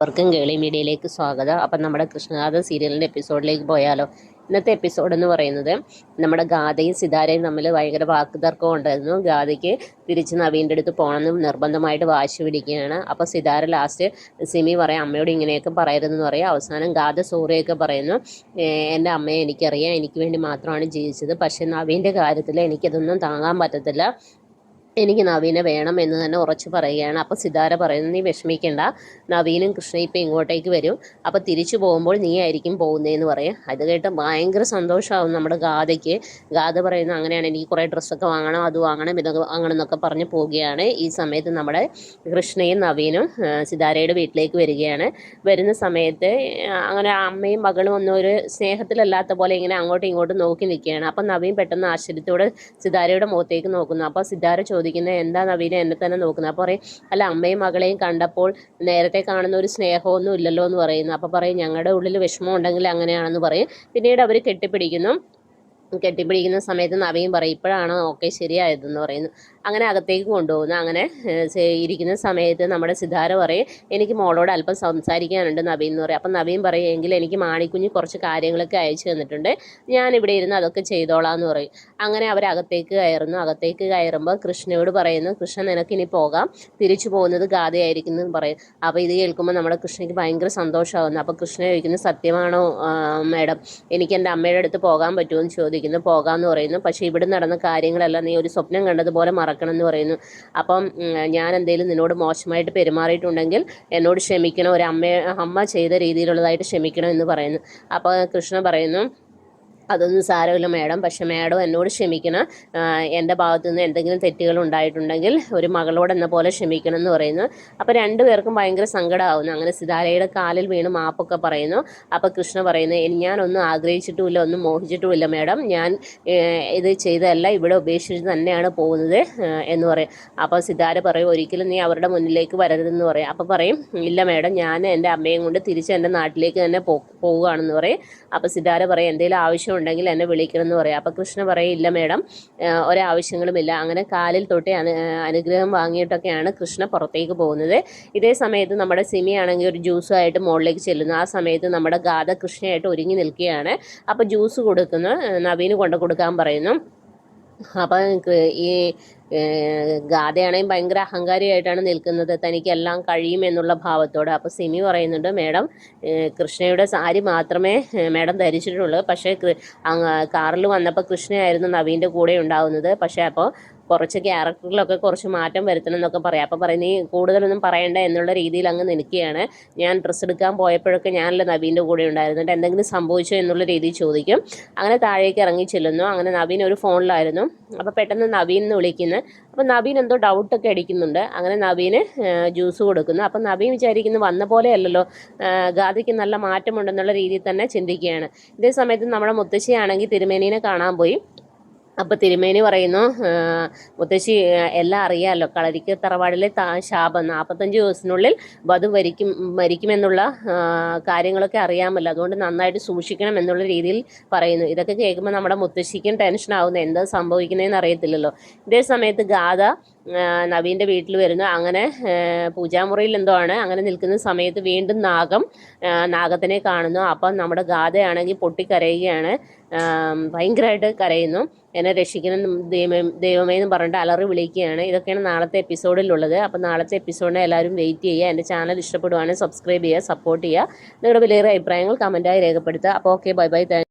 അവർക്കും ഗേളി മീഡിയയിലേക്ക് സ്വാഗതം. അപ്പം നമ്മുടെ കൃഷ്ണഗാഥ സീരിയലിന്റെ എപ്പിസോഡിലേക്ക് പോയാലോ. ഇന്നത്തെ എപ്പിസോഡ് എന്ന് പറയുന്നത് നമ്മുടെ ഗാഥയും സിതാരയും തമ്മിൽ ഭയങ്കര വാക്കുതർക്കം ഉണ്ടായിരുന്നു. ഗാഥയ്ക്ക് തിരിച്ച് നവീന്റെ അടുത്ത് പോകണമെന്ന് നിർബന്ധമായിട്ട് വാശി പിടിക്കുകയാണ്. അപ്പോൾ സിതാര ലാസ്റ്റ് സിമി പറയാം അമ്മയോട് ഇങ്ങനെയൊക്കെ പറയരുതെന്ന് പറയും. അവസാനം ഗാഥ സോറിയൊക്കെ പറയുന്നു "ഏഹ് എന്റെ അമ്മയെ എനിക്കറിയാം. എനിക്ക് വേണ്ടി മാത്രമാണ് ജീവിച്ചത്. പക്ഷേ നവീന്റെ കാര്യത്തിൽ എനിക്കതൊന്നും താങ്ങാൻ പറ്റത്തില്ല. എനിക്ക് നവീനെ വേണം എന്ന് തന്നെ ഉറച്ചു പറയുകയാണ്. അപ്പോൾ സിതാര പറയുന്നു നീ വിഷമിക്കേണ്ട. നവീനും കൃഷ്ണ ഇപ്പം ഇങ്ങോട്ടേക്ക് വരും. അപ്പോൾ തിരിച്ചു പോകുമ്പോൾ നീ ആയിരിക്കും പോകുന്നതെന്ന് പറയും. അത് കേട്ട് ഭയങ്കര സന്തോഷമാവും നമ്മുടെ ഗാഥയ്ക്ക്. ഗാഥ പറയുന്നു അങ്ങനെയാണ് എനിക്ക് കുറേ ഡ്രസ്സൊക്കെ വാങ്ങണം അത് വാങ്ങണം ഇതൊക്കെ വാങ്ങണം എന്നൊക്കെ പറഞ്ഞ് പോവുകയാണ്. ഈ സമയത്ത് നമ്മുടെ കൃഷ്ണയും നവീനും സിതാരയുടെ വീട്ടിലേക്ക് വരികയാണ്. വരുന്ന സമയത്ത് അങ്ങനെ അമ്മയും മകളും ഒന്നും ഒരു സ്നേഹത്തിലല്ലാത്ത പോലെ ഇങ്ങനെ അങ്ങോട്ടും ഇങ്ങോട്ടും നോക്കി നിൽക്കുകയാണ്. അപ്പം നവീൻ പെട്ടെന്ന് ആശ്ചര്യത്തോടെ സിതാരയുടെ മുഖത്തേക്ക് നോക്കുന്നു. അപ്പോൾ സിതാര ചോദിക്കുന്നത് എന്താ നവീന എന്നെ തന്നെ നോക്കുന്നത്. അപ്പോൾ പറയും അല്ല അമ്മയും മകളെയും കണ്ടപ്പോൾ നേരത്തെ കാണുന്ന ഒരു സ്നേഹമൊന്നും ഇല്ലല്ലോ എന്ന് പറയുന്നു. അപ്പോൾ പറയും ഞങ്ങളുടെ ഉള്ളിൽ വിഷമം ഉണ്ടെങ്കിൽ അങ്ങനെയാണെന്ന് പറയും. പിന്നീട് അവർ കെട്ടിപ്പിടിക്കുന്നു. കെട്ടിപ്പിടിക്കുന്ന സമയത്ത് നവീൻ പറയും ഇപ്പോഴാണ് ഓക്കെ ശരിയായതെന്ന് പറയുന്നു. അങ്ങനെ അകത്തേക്ക് കൊണ്ടുപോകുന്നു. അങ്ങനെ ഇരിക്കുന്ന സമയത്ത് നമ്മുടെ സിതാര പറയും എനിക്ക് മോളോട് അല്പം സംസാരിക്കാനുണ്ട് നവീൻ എന്ന് പറയും. അപ്പം നവീൻ പറയും എങ്കിൽ എനിക്ക് മാണിക്കുഞ്ഞ് കുറച്ച് കാര്യങ്ങളൊക്കെ അയച്ചു തന്നിട്ടുണ്ട്. ഞാൻ ഇവിടെ ഇരുന്ന് അതൊക്കെ ചെയ്തോളാം എന്ന് പറയും. അങ്ങനെ അവർ അകത്തേക്ക് കയറുന്നു. അകത്തേക്ക് കയറുമ്പോൾ കൃഷ്ണയോട് പറയുന്നു കൃഷ്ണൻ നിനക്ക് ഇനി പോകാം. തിരിച്ചു പോകുന്നത് ഗാഥയായിരിക്കും എന്ന് പറയും. അപ്പോൾ ഇത് കേൾക്കുമ്പോൾ നമ്മുടെ കൃഷ്ണയ്ക്ക് ഭയങ്കര സന്തോഷമാകുന്നു. അപ്പോൾ കൃഷ്ണ ചോദിക്കുന്നത് സത്യമാണോ മേഡം? എനിക്ക് എന്റെ അമ്മയുടെ അടുത്ത് പോകാൻ പറ്റുമോ? എന്ന് ചോദിക്കുന്നു പോകാമെന്ന് പറയുന്നു. പക്ഷേ ഇവിടെ നടന്ന കാര്യങ്ങളെല്ലാം നീ ഒരു സ്വപ്നം കണ്ടതുപോലെ മറക്കണം എന്ന് പറയുന്നു. അപ്പം ഞാൻ എന്തെങ്കിലും നിന്നോട് മോശമായിട്ട് പെരുമാറിയിട്ടുണ്ടെങ്കിൽ എന്നോട് ക്ഷമിക്കണം. ഒരു അമ്മ അമ്മ ചെയ്ത രീതിയിലുള്ളതായിട്ട് ക്ഷമിക്കണം എന്ന് പറയുന്നു. അപ്പോൾ കൃഷ്ണ പറയുന്നു അതൊന്നും സാരമില്ല മേഡം. പക്ഷെ മേഡം എന്നോട് ക്ഷമിക്കണം. എന്റെ ഭാഗത്തു നിന്ന് എന്തെങ്കിലും തെറ്റുകൾ ഉണ്ടായിട്ടുണ്ടെങ്കിൽ ഒരു മകളോട് എന്ന പോലെ ക്ഷമിക്കണം എന്ന് പറയുന്നു. അപ്പോൾ രണ്ടുപേർക്കും ഭയങ്കര സങ്കടമാവുന്നു. അങ്ങനെ സിതാരയുടെ കാലിൽ വീണ് മാപ്പൊക്കെ പറയുന്നു. അപ്പോൾ കൃഷ്ണ പറയുന്നു "ഇനി ഞാനൊന്നും ആഗ്രഹിച്ചിട്ടുമില്ല ഒന്നും മോഹിച്ചിട്ടുമില്ല മേഡം. ഞാൻ ഇത് ചെയ്തതല്ല ഇവിടെ ഉപേക്ഷിച്ച് തന്നെയാണ് പോകുന്നത് എന്ന് പറയും. അപ്പോൾ സിതാര പറയും ഒരിക്കലും നീ അവരുടെ മുന്നിലേക്ക് വരരുതെന്ന് പറയും. അപ്പോൾ പറയും ഇല്ല മേഡം ഞാൻ എന്റെ അമ്മയും കൊണ്ട് തിരിച്ച് എന്റെ നാട്ടിലേക്ക് തന്നെ പോ പോവുകയാണെന്ന് പറയും. അപ്പോൾ സിതാര പറയും എന്തെങ്കിലും ആവശ്യമുണ്ടെങ്കിൽ എന്നെ വിളിക്കണം എന്ന് പറയാം. അപ്പോൾ കൃഷ്ണ പറയും ഇല്ല മേഡം ഒരാവശ്യങ്ങളുമില്ല. അങ്ങനെ കാലിൽ തൊട്ട് അനു അനുഗ്രഹം വാങ്ങിയിട്ടൊക്കെയാണ് കൃഷ്ണ പുറത്തേക്ക് പോകുന്നത്. ഇതേ സമയത്ത് നമ്മുടെ സിമിയാണെങ്കിൽ ഒരു ജ്യൂസുമായിട്ട് മുകളിലേക്ക് ചെല്ലുന്നു. ആ സമയത്ത് നമ്മുടെ ഗാഥ കൃഷ്ണയായിട്ട് ഒരുങ്ങി നിൽക്കുകയാണ്. അപ്പോൾ ജ്യൂസ് കൊടുക്കുന്നു നവീന് കൊണ്ട് കൊടുക്കാൻ പറയുന്നു. അപ്പം ഈ ഗാഥയാണെങ്കിൽ ഭയങ്കര അഹങ്കാരിയായിട്ടാണ് നിൽക്കുന്നത്. തനിക്കെല്ലാം കഴിയും എന്നുള്ള ഭാവത്തോടെ. അപ്പോൾ സിമി പറയുന്നുണ്ട് മേഡം കൃഷ്ണയുടെ സാരി മാത്രമേ മേഡം ധരിച്ചിട്ടുള്ളൂ. പക്ഷേ കാറിൽ വന്നപ്പോൾ കൃഷ്ണയായിരുന്നു നവീന്റെ കൂടെ ഉണ്ടാവുന്നത്. പക്ഷേ അപ്പോൾ കുറച്ച് ക്യാരക്ടറിലൊക്കെ കുറച്ച് മാറ്റം വരുത്തണം എന്നൊക്കെ പറയാം. അപ്പോൾ പറയും നീ കൂടുതലൊന്നും പറയണ്ട എന്നുള്ള രീതിയിൽ അങ്ങ് നിൽക്കുകയാണ്. ഞാൻ ഡ്രസ്സ് എടുക്കാൻ പോയപ്പോഴൊക്കെ ഞാനല്ല നവീന്റെ കൂടെ ഉണ്ടായിരുന്നിട്ട് എന്തെങ്കിലും സംഭവിച്ചോ എന്നുള്ള രീതിയിൽ ചോദിക്കും. അങ്ങനെ താഴേക്ക് ഇറങ്ങി ചെല്ലുന്നു. അങ്ങനെ നവീൻ ഒരു ഫോണിലായിരുന്നു. അപ്പോൾ പെട്ടെന്ന് നവീൻ എന്ന് വിളിക്കുന്നു. അപ്പോൾ നവീൻ എന്തോ ഡൗട്ടൊക്കെ അടിക്കുന്നുണ്ട്. അങ്ങനെ നവീന് ജ്യൂസ് കൊടുക്കുന്നു. അപ്പോൾ നവീൻ വിചാരിക്കുന്നു വന്ന പോലെ അല്ലല്ലോ. ഗാദിക്ക് നല്ല മാറ്റമുണ്ടെന്നുള്ള രീതിയിൽ തന്നെ ചിന്തിക്കുകയാണ്. ഇതേ സമയത്ത് നമ്മുടെ മുത്തശ്ശിയാണെങ്കിൽ തിരുമേനീനെ കാണാൻ പോയി. അപ്പോൾ തിരുമേനി പറയുന്നു മുത്തശ്ശി എല്ലാം അറിയാമല്ലോ കളരിക്ക് തറവാടിലെ താ ശാപം നാൽപ്പത്തഞ്ച് ദിവസത്തിനുള്ളിൽ വധു വരിക്കും മരിക്കുമെന്നുള്ള കാര്യങ്ങളൊക്കെ അറിയാമല്ലോ. അതുകൊണ്ട് നന്നായിട്ട് സൂക്ഷിക്കണം എന്നുള്ള രീതിയിൽ പറയുന്നു. ഇതൊക്കെ കേൾക്കുമ്പോൾ നമ്മുടെ മുത്തശ്ശിക്കും ടെൻഷൻ ആവുന്നു. എന്താ സംഭവിക്കുന്നതെന്ന് അറിയത്തില്ലല്ലോ. ഇതേ സമയത്ത് ഗാഥ നവീന്റെ വീട്ടിൽ വരുന്നു. അങ്ങനെ പൂജാമുറിയിൽ എന്തോ ആണ്. അങ്ങനെ നിൽക്കുന്ന സമയത്ത് വീണ്ടും നാഗം നാഗത്തിനെ കാണുന്നു. അപ്പം നമ്മുടെ ഗാഥയാണെങ്കിൽ പൊട്ടിക്കരയുകയാണ്. ഭയങ്കരമായിട്ട് കരയുന്നു. എന്നെ രക്ഷിക്കണം ദൈവം ദൈവമേ എന്ന് പറഞ്ഞിട്ട് അലറി വിളിക്കുകയാണ്. ഇതൊക്കെയാണ് നാളത്തെ എപ്പിസോഡിലുള്ളത് അപ്പോൾ നാളത്തെ എപ്പിസോഡിനെ എല്ലാവരും വെയിറ്റ് ചെയ്യുക. എന്റെ ചാനൽ ഇഷ്ടപ്പെടുവാണെങ്കിൽ സബ്സ്ക്രൈബ് ചെയ്യുക സപ്പോർട്ട് ചെയ്യുക. നിങ്ങളുടെ വിലയേറിയ അഭിപ്രായങ്ങൾ കമന്റായി രേഖപ്പെടുത്തുക. അപ്പോൾ ഓക്കെ ബൈ ബൈ താങ്ക്